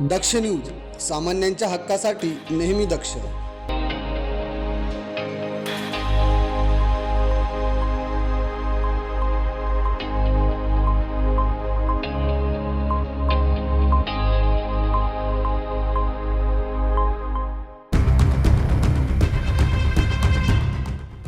दक्ष news सामान्यांच्या हक्कासाठी नेहमी दक्ष.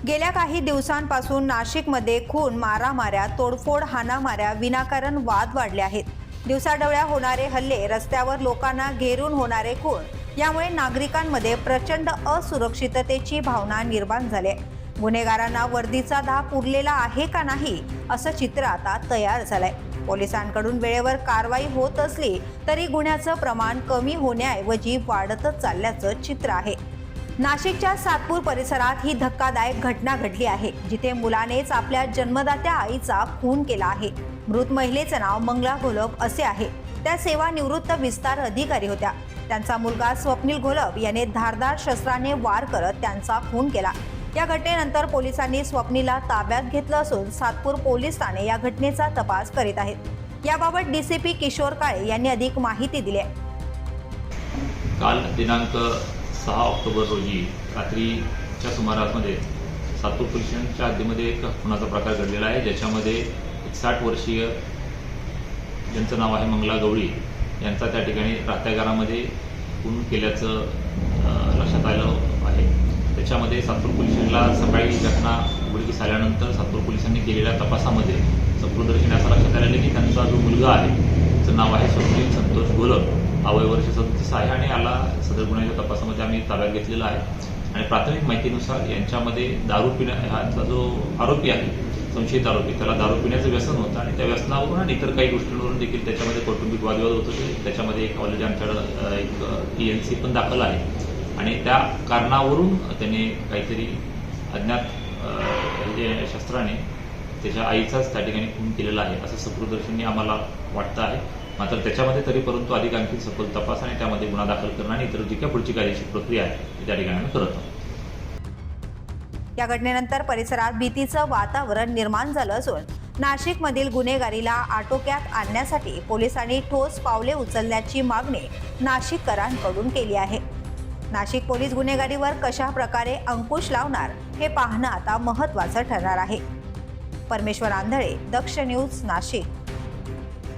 गेल्या काही दिवसांपासून नाशिकमध्ये खून मारामाऱ्या तोडफोड हाणामाऱ्या विनाकारण वाद वाढले आहेत. दिवसाढवळ्या होणारे हल्ले रस्त्यावर लोकांना घेरून होणारे खून यामुळे नागरिकांमध्ये प्रचंड असुरक्षिततेची भावना निर्माण झाली आहे. गुन्हेगारांना वर्दीचा धाप उरलेला आहे का नाही असं चित्र आता तयार झालंय पोलिसांकडून वेळेवर कारवाई होत असली तरी गुन्ह्याचं प्रमाण कमी होण्याऐवजी वाढतच चालल्याचं चित्र आहे नाशिकच्या सातपूर परिसरात ही धक्कादायक घटना घडली आहे जिथे मुलानेच आपल्या जन्मदात्या आईचा खून केला आहे. मृत महिलेचं नाव मंगला घोलप असे आहे. त्या सेवानिवृत्त विस्तार अधिकारी होत्या. त्यांचा मुलगा स्वप्नील घोलप याने धारदार शस्त्राने वार करत त्यांचा खून केला. या घटनेनंतर पोलिसांनी स्वप्नीला ताब्यात घेतलं असून सातपूर पोलीस ठाणे या घटनेचा तपास करीत आहेत. याबाबत डीसीपी किशोर काळे यांनी अधिक माहिती दिली आहे. काल दिनांक सहा ऑक्टोबर रोजी रात्रीच्या सुमारासमध्ये सातपूर पोलिसांच्या हद्दीमध्ये एक खुनाचा प्रकार घडलेला आहे ज्याच्यामध्ये एक साठ वर्षीय ज्यांचं नाव आहे मंगला गवळी यांचा त्या ठिकाणी राहत्या घरामध्ये खून केल्याचं लक्षात आलं आहे. त्याच्यामध्ये सातपूर पोलिसांना सकाळी घटना उघडकीस आल्यानंतर सातपूर पोलिसांनी केलेल्या तपासामध्ये सकृदर्शनी असं लक्षात आलेलं आहे की त्यांचा जो मुलगा आहे त्याचं नाव आहे स्वप्नील संतोष गोलक. हा वर्ष सदतीस आहे आणि याला सदर गुन्ह्याच्या तपासामध्ये आम्ही ताब्यात घेतलेला आहे. आणि प्राथमिक माहितीनुसार यांच्यामध्ये दारू पिण्या ह्याचा जो आरोपी आहे संशयित आरोपी त्याला दारू पिण्याचं व्यसन होतं आणि त्या व्यसनावरून आणि इतर काही गोष्टींवरून देखील त्याच्यामध्ये कौटुंबिक वादविवाद होत होते. त्याच्यामध्ये एक ऑलरेडी आमच्याकडं एक टी एन सी पण दाखल आहे. आणि त्या कारणावरून त्याने काहीतरी अज्ञात जे शस्त्राने त्याच्या आईचाच त्या ठिकाणी खून केलेला आहे असं सकृदर्शनी आम्हाला वाटतं आहे. मात्र त्याच्यामध्ये तरी परंतु अधिक आणखी सखोल तपास आणि त्यामध्ये गुन्हा दाखल करणं आणि इतर जी काही पुढची कायदेशीर प्रक्रिया आहे ती त्या ठिकाणी करत आहोत या घटनेनंतर परिसरात भीतीचं वातावरण निर्माण झालं असून नाशिकमधील गुन्हेगारीला आटोक्यात आणण्यासाठी पोलिसांनी ठोस पावले उचलण्याची मागणी नाशिककरांकडून केली आहे. नाशिक पोलीस गुन्हेगारीवर कशा प्रकारे अंकुश लावणार हे पाहणं आता महत्त्वाचं ठरणार आहे. परमेश्वर आंधळे दक्ष न्यूज नाशिक.